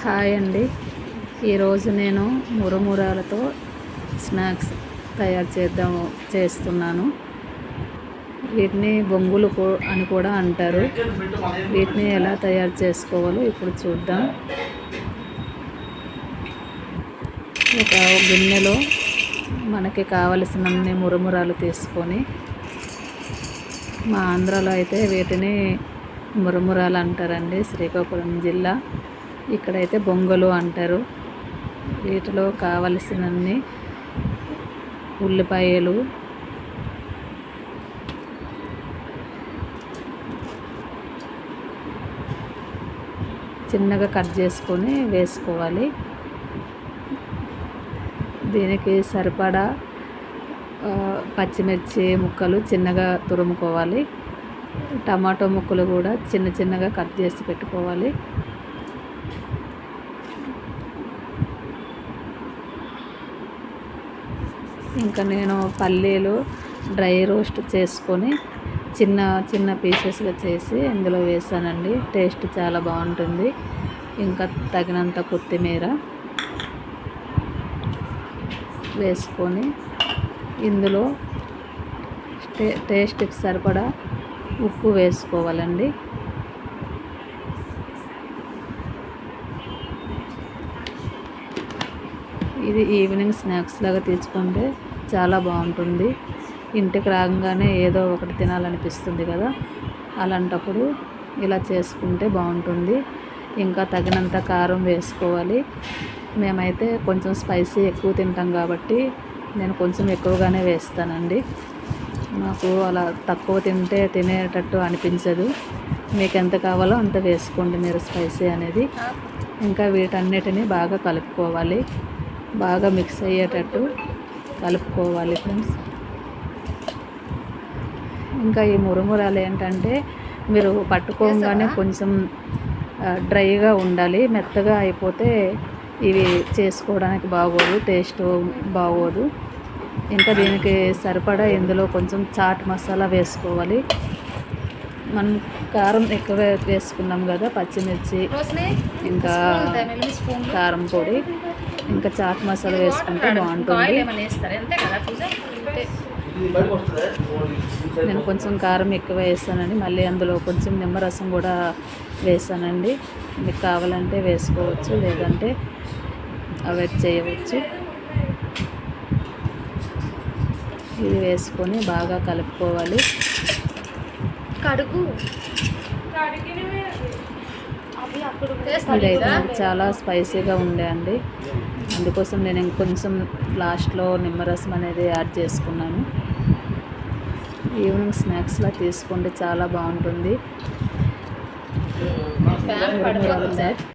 Hi అండి. ఈరోజు నేను మురమురాలతో స్నాక్స్ తయారు చేద్దాము చేస్తున్నాను. వీటిని బొంగులు అని కూడా అంటారు. వీటిని ఎలా తయారు చేసుకోవాలో ఇప్పుడు చూద్దాం. ఒక గిన్నెలో మనకి కావలసినన్ని మురమురాలు తీసుకొని మా ఆంధ్రాలో అయితే వీటిని మురమురాలు అంటారండి. శ్రీకాకుళం జిల్లా ఇక్కడైతే బొంగలు అంటారు. వీటిలో కావలసినన్ని ఉల్లిపాయలు చిన్నగా కట్ చేసుకొని వేసుకోవాలి. దీనికి సరిపడా పచ్చిమిర్చి ముక్కలు చిన్నగా తురుముకోవాలి. టమాటో ముక్కలు కూడా చిన్న చిన్నగా కట్ చేసి పెట్టుకోవాలి. ఇంకా నేను పల్లీలు డ్రై రోస్ట్ చేసుకొని చిన్న చిన్న పీసెస్గా చేసి ఇందులో వేసానండి. టేస్ట్ చాలా బాగుంటుంది. ఇంకా తగినంత కొత్తిమీర వేసుకొని ఇందులో టే టేస్ట్కి సరిపడా ఉప్పు వేసుకోవాలండి. ఇది ఈవినింగ్ స్నాక్స్ లాగా తీసుకుంటే చాలా బాగుంటుంది. ఇంటికి రాగానే ఏదో ఒకటి తినాలనిపిస్తుంది కదా. అలాంటప్పుడు ఇలా చేసుకుంటే బాగుంటుంది. ఇంకా తగినంత కారం వేసుకోవాలి. మేమైతే కొంచెం స్పైసీ ఎక్కువ తింటాం కాబట్టి నేను కొంచెం ఎక్కువగానే వేస్తానండి. నాకు అలా తక్కువ తింటే తినేటట్టు అనిపించదు. మీకు ఎంత కావాలో అంత వేసుకోండి మీరు స్పైసీ అనేది. ఇంకా వీటన్నిటిని బాగా కలుపుకోవాలి. బాగా మిక్స్ అయ్యేటట్టు కలుపుకోవాలి ఫ్రెండ్స్. ఇంకా ఈ మురుమురాలు ఏంటంటే మీరు పట్టుకోగానే కొంచెం డ్రైగా ఉండాలి. మెత్తగా అయిపోతే ఇవి చేసుకోవడానికి బాగోదు టేస్ట్ బాగోదు. ఇంకా దీనికి సరిపడా ఇందులో కొంచెం చాట్ మసాలా వేసుకోవాలి. మనం కారం ఎక్కువ వేసుకున్నాం కదా పచ్చిమిర్చి ఇంకా కారం పొడి. ఇంకా చాట్ మసాలా వేసుకుంటే బాగుంటుంది. నేను కొంచెం కారం ఎక్కువ వేసానండి మళ్ళీ అందులో కొంచెం నిమ్మరసం కూడా వేసానండి మీకు కావాలంటే వేసుకోవచ్చు లేదంటే అవాయిడ్ చేయవచ్చు. ఇది వేసుకొని బాగా కలుపుకోవాలి. కడుగు. చాలా స్పైసీగా ఉండే అండి. అందుకోసం నేను ఇంకొంచెం లాస్ట్లో నిమ్మరసం అనేది యాడ్ చేసుకున్నాను. ఈవినింగ్ స్నాక్స్లా తీసుకోండి చాలా బాగుంటుంది.